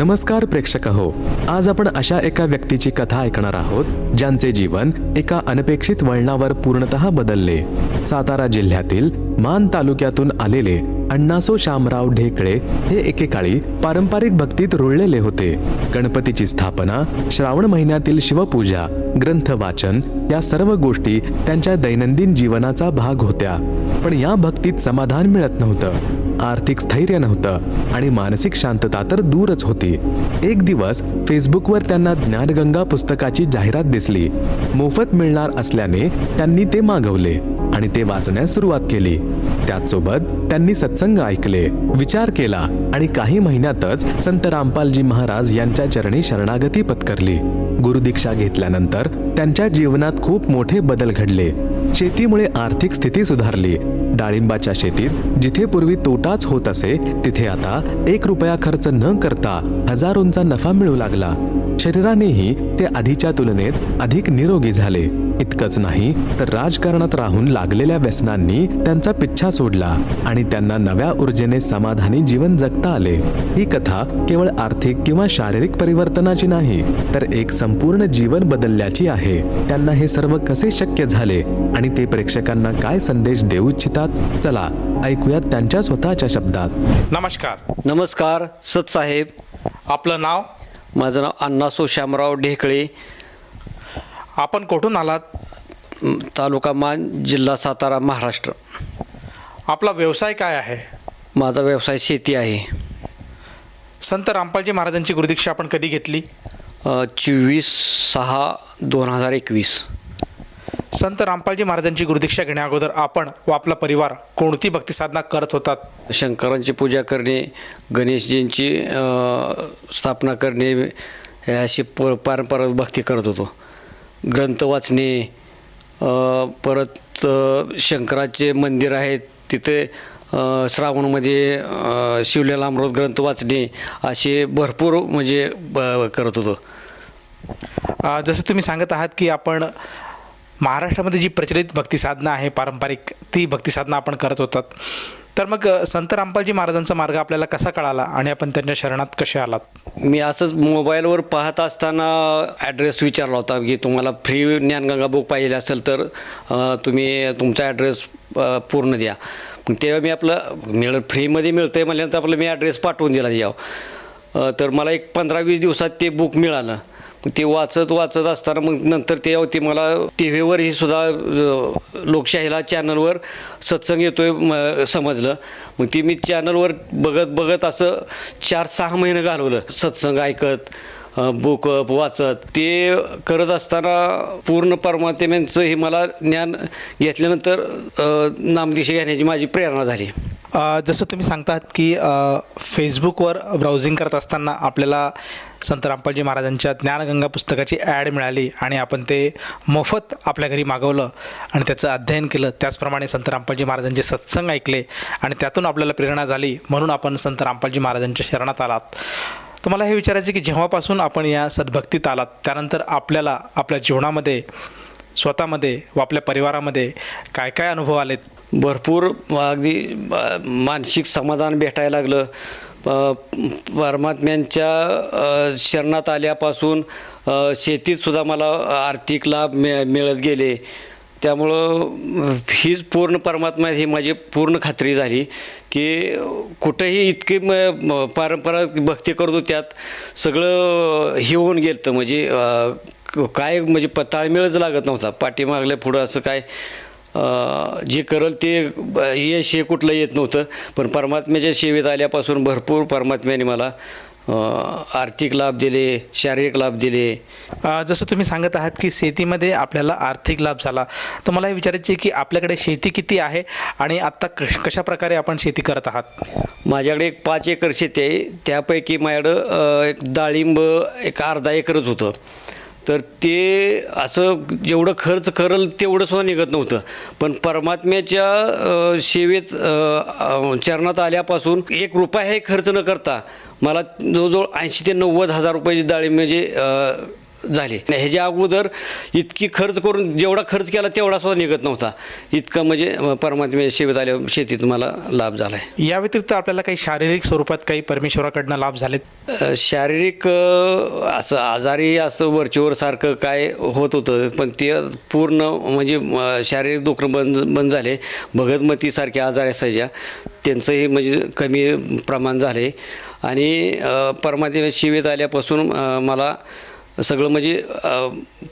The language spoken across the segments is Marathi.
नमस्कार प्रेक्षक हो आज आपण अशा एका व्यक्तीची कथा ऐकणार आहोत ज्यांचे जीवन एका अनपेक्षित वळणावर पूर्णतः बदलले. सातारा जिल्ह्यातील मान तालुक्यातून आलेले अण्णासो शामराव ढेकळे हे एकेकाळी पारंपरिक भक्तीत रुळलेले होते. गणपतीची स्थापना श्रावण महिन्यातील शिवपूजा ग्रंथ वाचन या सर्व गोष्टी त्यांच्या दैनंदिन जीवनाचा भाग होत्या. पण या भक्तीत समाधान मिळत नव्हतं. आर्थिक स्थैर्य नव्हतं आणि मानसिक शांतता तर दूरच होती. एक दिवस फेसबुकवर त्यांना ज्ञानगंगा पुस्तकाची जाहिरात दिसली. मोफत मिळणार असल्याने त्यांनी ते मागवले आणि ते वाचण्यास सुरुवात केली. त्याचसोबत त्यांनी सत्संग ऐकले विचार केला आणि काही महिन्यातच संत रामपालजी महाराज यांच्या चरणी शरणागती पत्करली. गुरुदीक्षा घेतल्यानंतर त्यांच्या जीवनात खूप मोठे बदल घडले. शेतीमुळे आर्थिक स्थिती सुधारली. डाळिंबाच्या शेतीत जिथे पूर्वी तोटाच होत असे तिथे आता एक रुपया खर्च न करता हजारोंचा नफा मिळू लागला. शरीरानेही ते आधीच्या तुलनेत अधिक निरोगी झाले. इतकंच नाही तर राजकारणात राहून लागलेल्या व्यसनांनी त्यांचा पिच्छा सोडला आणि त्यांना नव्या ऊर्जेने समाधानी जीवन जगता आले. ही कथा केवळ आर्थिक किंवा शारीरिक परिवर्तनाची नाही तर एक संपूर्ण जीवन बदलल्याची आहे. त्यांना हे सर्व कसे शक्य झाले आणि ते प्रेक्षकांना काय संदेश देऊ इच्छितात? चला ऐकूयात त्यांच्या स्वतःच्या शब्दात. नमस्कार. नमस्कार सतसाहेब आपलं नाव? माझं नाव अण्णासो श्यामराव ढेकळे. आपण कुठून आलात? तालुका मान जिल्हा सातारा महाराष्ट्र. आपला व्यवसाय काय आहे? माझा व्यवसाय शेती आहे. संत रामपालजी महाराजांची गुरुदीक्षा आपण कधी घेतली? चोवीस सहा दोन हजार एकवीस. संत रामपालजी महाराजांची गुरुदीक्षा घेण्या अगोदर आपण व आपला परिवार कोणती भक्ती साधना करत होतात? शंकरांची पूजा करणे गणेशजींची अ, स्थापना करणे अशी प पारंपरिक भक्ती करत होतो. ग्रंथ वाचणे परत शंकराचे मंदिर आहेत तिथे श्रावणमध्ये शिवलेला अमृत ग्रंथ वाचणे असे भरपूर म्हणजे ब- करत होतो. जसं तुम्ही सांगत आहात की आपण महाराष्ट्रामध्ये जी प्रचलित भक्तिसाधना आहे पारंपरिक ती भक्तिसाधना आपण करत होतात. तर मग संत रामपालजी महाराजांचा मार्ग आपल्याला कसा कळाला आणि आपण त्यांच्या शरणात कसे आलात? मी असंच मोबाईलवर पाहत असताना ॲड्रेस विचारला होता की तुम्हाला फ्री ज्ञानगंगा बुक पाहिजे असेल तर तुम्ही तुमचा ॲड्रेस पूर्ण द्या. मग तेव्हा मी आपलं मिळ फ्रीमध्ये मिळतं आहे म्हणल्यानंतर आपलं मी ॲड्रेस पाठवून दिला यावं. तर मला एक पंधरा वीस दिवसात ते बुक मिळालं. ते वाचत वाचत असताना मग नंतर ते ते मला टी व्हीवरही सुद्धा लोकशाहीला चॅनलवर सत्संग येतोय समजलं. मग ती मी चॅनलवर बघत बघत असं चार सहा महिने घालवलं. सत्संग ऐकत बुक वाचत. ते करत असताना पूर्ण परमात्म्यांचं हे मला ज्ञान घेतल्यानंतर नामदिशा घेण्याची माझी प्रेरणा झाली. जसं तुम्ही सांगतात की फेसबुकवर ब्राउझिंग करत असताना आपल्याला संत रामपालजी महाराजांच्या ज्ञानगंगा पुस्तकाची ॲड मिळाली आणि आपण ते मोफत आपल्या घरी मागवलं आणि त्याचं अध्ययन केलं. त्याचप्रमाणे संत रामपालजी महाराजांचे सत्संग ऐकले आणि त्यातून आपल्याला प्रेरणा झाली म्हणून आपण संत रामपालजी महाराजांच्या शरणात आलात. तुम्हाला हे विचारायचं की जेव्हापासून आपण या सद्भक्तीत आलात त्यानंतर आपल्याला आपल्या जीवनामध्ये स्वतःमध्ये व आपल्या परिवारामध्ये काय काय अनुभव आलेत? भरपूर अगदी मानसिक समाधान भेटायला लागलं. परमात्म्यांच्या शरणात आल्यापासून शेतीतसुद्धा मला आर्थिक लाभ मिळ मिळत गेले. त्यामुळं हीच पूर्ण परमात्मा ही माझी पूर्ण खात्री झाली की कुठंही इतकी म परंपरा पारंपरिक भक्ती करतो त्यात सगळं हे होऊन गेलं तर म्हणजे क- काय म्हणजे प ताळमेळच लागत नव्हता. पाठीमागल्या पुढं असं काय जे करल ते यश हे कुठलं येत नव्हतं. पण परमात्म्याच्या सेवेत आल्यापासून भरपूर परमात्म्याने मला आर्थिक लाभ दिले शारीरिक लाभ दिले. जसं तुम्ही सांगत आहात की शेतीमध्ये आपल्याला आर्थिक लाभ झाला. तर मला हे विचारायचे की आपल्याकडे शेती किती आहे आणि आत्ता कश कशा प्रकारे आपण शेती करत आहात? माझ्याकडे एक पाच एकर शेती आहे. त्यापैकी माझ्याकडं एक डाळिंब एक अर्धा एकरच होतं. तर ते असं जेवढं खर्च करल तेवढं सुद्धा निघत नव्हतं. पण परमात्म्याच्या सेवेत चरणात आल्यापासून एक रुपयाही खर्च न करता मला जवळजवळ ऐंशी ते नव्वद हजार रुपयाची डाळी म्हणजे झाले. ह्याच्या अगोदर इतकी खर्च करून जेवढा खर्च केला तेवढा सुद्धा निघत नव्हता. इतका म्हणजे अं, परमात्म्याच्या सेवेत आल्यावर शेतीत मला लाभ झाला आहे या व्यतिरिक्त आपल्याला काही शारीरिक स्वरूपात काही परमेश्वराकडनं लाभ झालेत? शारीरिक असं आजारी असं वरचीवर सारखं काय होत होतं पण ते पूर्ण म्हणजे शारीरिक दुखणं बंद बंद झाले. भगतमतीसारखे आजार असायच्या. त्यांचंही म्हणजे कमी प्रमाण झाले. आणि अ, परमात्म्या शिवेत आल्यापासून मला सगळं म्हणजे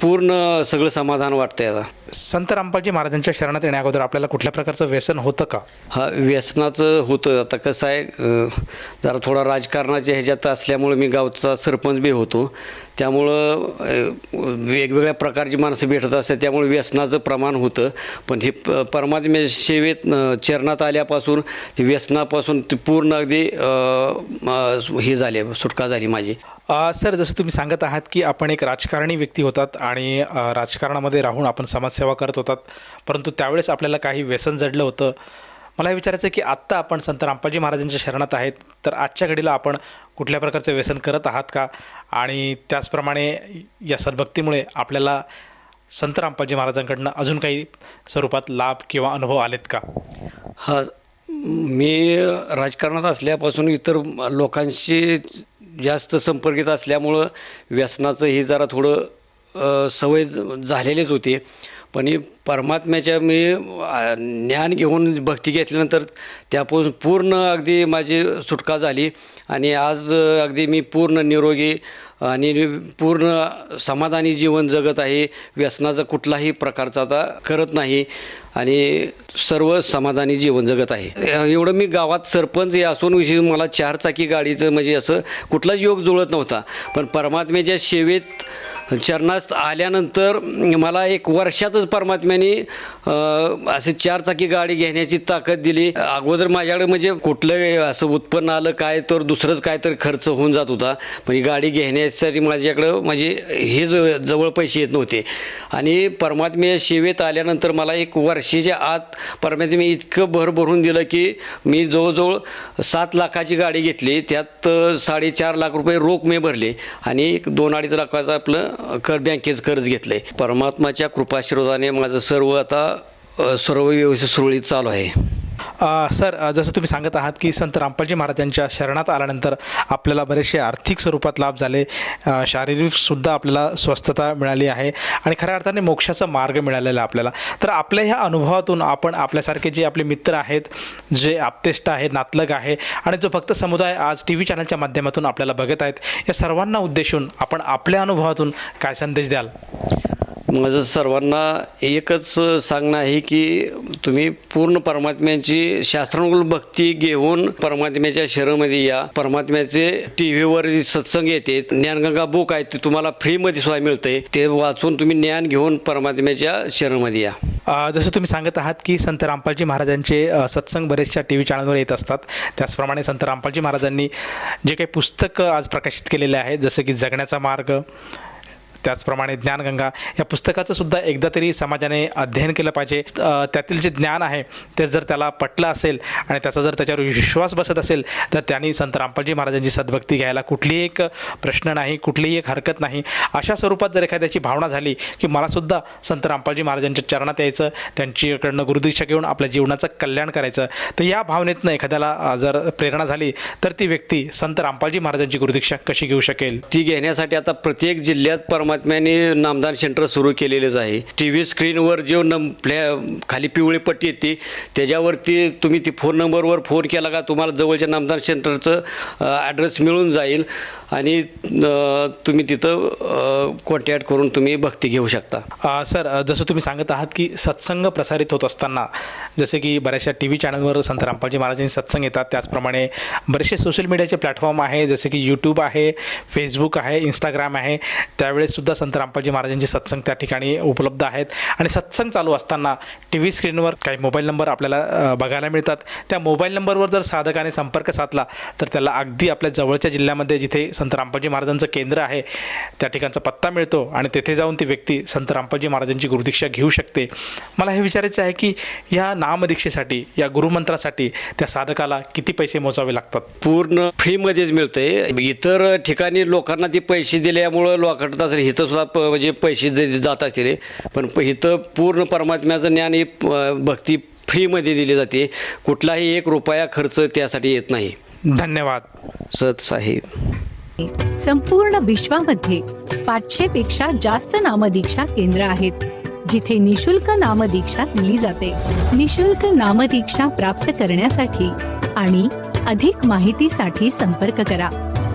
पूर्ण सगळं समाधान वाटतंय आता. संत रामपालजी महाराजांच्या शरणात येण्या अगोदर आपल्याला कुठल्या प्रकारचं व्यसन होतं का? हा व्यसनाचं होतं. आता कसं आहे जरा थोडा राजकारणाच्या ह्याच्यात असल्यामुळं मी गावचा सरपंच बी होतो. त्यामुळं वेगवेगळ्या प्रकारची माणसं भेटत असतात. त्यामुळे व्यसनाचं प्रमाण होतं. पण हे प परमात्म्या सेवेत चरणात आल्यापासून ते व्यसनापासून ते पूर्ण अगदी हे झाले सुटका झाली माझी. सर जसं तुम्ही सांगत आहात की आपण एक राजकारणी व्यक्ती होतात आणि राजकारणामध्ये राहून आपण समाजसेवा करत होतात परंतु त्यावेळेस आपल्याला काही व्यसन जडलं होतं. मला हे विचारायचं आहे की आत्ता आपण संत रामपाजी महाराजांच्या शरणात आहेत तर आजच्या घडीला आपण कुठल्या प्रकारचं व्यसन करत आहात का? आणि त्याचप्रमाणे या सद्भक्तीमुळे आपल्याला संत रामपाजी महाराजांकडनं अजून काही स्वरूपात लाभ किंवा अनुभव आलेत का? हा मी राजकारणात असल्यापासून इतर लोकांशी जास्त संपर्कित असल्यामुळं व्यसनाचं हे जरा थोडं सवय झालेलीच होती. पण ही परमात्म्याच्या मी ज्ञान घेऊन भक्ती घेतल्यानंतर त्यापासून पूर्ण अगदी माझी सुटका झाली. आणि आज अगदी मी पूर्ण निरोगी आणि पूर्ण समाधानी जीवन जगत आहे. व्यसनाचा कुठलाही प्रकारचा आता करत नाही. आणि सर्व समाधानी जीवन जगत आहे. एवढं मी गावात सरपंच हे असून विषयी मला चार चाकी गाडीचं म्हणजे असं कुठलाच योग जुळत नव्हता. पण परमात्म्याच्या सेवेत चरणात आल्यानंतर मला एक वर्षातच परमात्म्याने असे चार चाकी गाडी घेण्याची ताकद दिली. अगोदर माझ्याकडे म्हणजे कुठलं असं उत्पन्न आलं काय तर दुसरंच काय तर खर्च होऊन जात होता. म्हणजे गाडी घेण्यासाठी माझ्याकडं म्हणजे हे जवळ पैसे येत नव्हते. आणि परमात्म्या सेवेत आल्यानंतर मला एक वर्षीच्या आत परमात्म्या इतकं भर भरून दिलं की मी जवळजवळ सात लाखाची गाडी घेतली. त्यात साडेचार लाख रुपये रोख मी भरले आणि एक दोन अडीच लाखाचं आपलं कर बँकेचं कर्ज घेतलं आहे परमात्माच्या कृपाशीर्वादाने माझं सर्व आता सर्व व्यवस्थित सुरळीत चालू आहे. सर जसं तुम्ही सांगत आहात की संत रामपालजी महाराजांच्या शरणात आल्यानंतर आपल्याला बरेचसे आर्थिक स्वरूपात लाभ झाले. शारीरिकसुद्धा आपल्याला स्वस्थता मिळाली आहे आणि खऱ्या अर्थाने मोक्षाचा मार्ग मिळालेला आहे आपल्याला. तर आपल्या ह्या अनुभवातून आपण आपल्यासारखे जे आपले मित्र आहेत जे आप्तेष्ट आहेत नातलग आहे आणि जो भक्त समुदाय आज टी व्ही चॅनलच्या माध्यमातून आपल्याला बघत आहेत या सर्वांना उद्देशून आपण आपल्या अनुभवातून काय संदेश द्याल? माझं सर्वांना एकच सांगणं आहे की तुम्ही पूर्ण परमात्म्याची शास्त्रानुकूल भक्ती घेऊन परमात्म्याच्या शहरामध्ये या. परमात्म्याचे टी व्हीवर सत्संग येते. ज्ञानगंगा बुक आहे ते तुम्हाला फ्रीमध्ये सुद्धा मिळते ते वाचून तुम्ही ज्ञान घेऊन परमात्म्याच्या शहरामध्ये या. जसं तुम्ही सांगत आहात की संत रामपालजी महाराजांचे सत्संग बरेचशा टी व्ही चॅनलवर येत असतात. त्याचप्रमाणे संत रामपालजी महाराजांनी जे काही पुस्तकं आज प्रकाशित केलेले आहेत जसं की जगण्याचा मार्ग त्याचप्रमाणे ज्ञानगंगा या पुस्तकाचं सुद्धा एकदा तरी समाजाने अध्ययन केलं पाहिजे. त्यातील जे ज्ञान आहे ते जर त्याला पटलं असेल आणि त्याचा जर त्याच्यावर विश्वास बसत असेल तर त्यांनी संत रामपालजी महाराजांची सद्भक्ती घ्यायला कुठलीही एक प्रश्न नाही कुठलीही एक हरकत नाही. अशा स्वरूपात जर एखाद्याची भावना झाली की मलासुद्धा संत रामपालजी महाराजांच्या चरणात यायचं त्यांच्याकडनं गुरुदीक्षा घेऊन आपल्या जीवनाचं कल्याण करायचं तर या भावनेतनं एखाद्याला जर प्रेरणा झाली तर ती व्यक्ती संत रामपालजी महाराजांची गुरुदीक्षा कशी घेऊ शकेल? ती घेण्यासाठी आता प्रत्येक जिल्ह्यात परमात्म्याने नामदान सेंटर सुरू केलेलेच आहे. टी व्ही स्क्रीनवर जो नम प्लॅ खाली पिवळी पट्टी येते त्याच्यावरती तुम्ही ती फोन नंबरवर फोन केला का तुम्हाला जवळच्या नामदान सेंटरचं ॲड्रेस मिळून जाईल आणि तुम्ही तिथं कॉन्टॅक्ट करून तुम्ही भक्ती घेऊ शकता. सर जसं तुम्ही सांगत आहात की सत्संग प्रसारित होत असताना जसे की बऱ्याचशा टी व्ही चॅनलवर संत रामपालजी महाराजांचे सत्संग येतात त्याचप्रमाणे बरेचसे सोशल मीडियाचे प्लॅटफॉर्म आहे जसे की यूट्यूब आहे फेसबुक आहे इंस्टाग्राम आहे त्यावेळेस सुद्धा संत रामपालजी महाराजांचे सत्संग त्या ठिकाणी उपलब्ध आहेत. आणि सत्संग चालू असताना टी व्ही स्क्रीनवर काही मोबाईल नंबर आपल्याला बघायला मिळतात. त्या मोबाईल नंबरवर जर साधकाने संपर्क साधला तर त्याला अगदी आपल्या जवळच्या जिल्ह्यामध्ये जिथे संत रामपालजी महाराजांचं केंद्र आहे त्या ठिकाणचा पत्ता मिळतो आणि तेथे जाऊन ती व्यक्ती संत रामपालजी महाराजांची गुरुदीक्षा घेऊ शकते. मला हे विचारायचं आहे की या नामदीक्षेसाठी या गुरुमंत्रासाठी त्या साधकाला किती पैसे मोजावे लागतात? पूर्ण फ्रीमध्येच मिळते इतर ठिकाणी लोकांना ते पैसे दिल्यामुळं लोकांना तसं इथं सुद्धा प म्हणजे पैसे जे जात असतील पण प इथं पूर्ण परमात्म्याचं ज्ञान ही भक्ती फ्रीमध्ये दिली जाते. कुठलाही एक रुपया खर्च त्यासाठी येत नाही. धन्यवाद. सत साहेब. संपूर्ण विश्वामध्ये पाचशे पेक्षा जास्त नामदीक्षा केंद्र आहेत जिथे निशुल्क नामदीक्षा दिली जाते. निशुल्क नामदीक्षा प्राप्त करण्यासाठी आणि अधिक माहितीसाठी संपर्क करा.